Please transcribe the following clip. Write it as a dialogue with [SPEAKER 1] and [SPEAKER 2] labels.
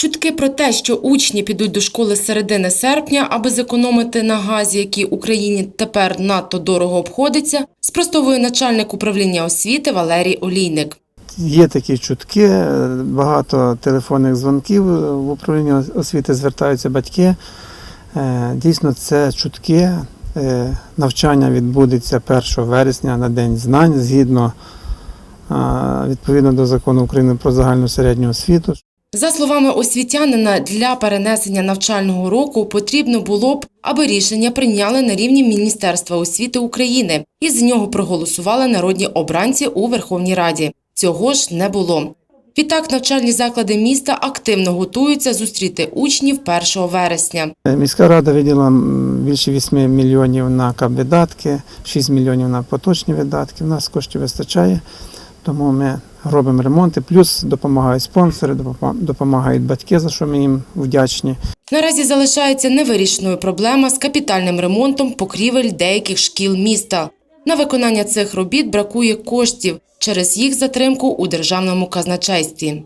[SPEAKER 1] Чутки про те, що учні підуть до школи з середини серпня, аби зекономити на газі, який Україні тепер надто дорого обходиться, спростовує начальник управління освіти Валерій Олійник.
[SPEAKER 2] Є такі чутки, багато телефонних дзвонків в управління освіти звертаються батьки. Е, Дійсно, це чутки. Е, Навчання відбудеться 1 вересня на День знань згідно е, відповідно до закону України про загальну середню освіту.
[SPEAKER 1] За словами освітянина, для перенесення навчального року потрібно було б, аби рішення прийняли на рівні Міністерства освіти України і з нього проголосували народні обранці у Верховній Раді. Цього ж не було. Відтак, навчальні заклади міста активно готуються зустріти учнів 1 вересня.
[SPEAKER 2] Е, Міська рада виділа більше 8 мільйонів на капвидатки, 6 мільйонів на поточні видатки. У нас коштів вистачає, тому ми робимо ремонти. Плюс допомагають спонсори, допомагають батьки, за що ми їм вдячні.
[SPEAKER 1] Наразі залишається невирішеною проблема з капітальним ремонтом покрівель деяких шкіл міста. На виконання цих робіт бракує коштів через їх затримку у державному казначействі.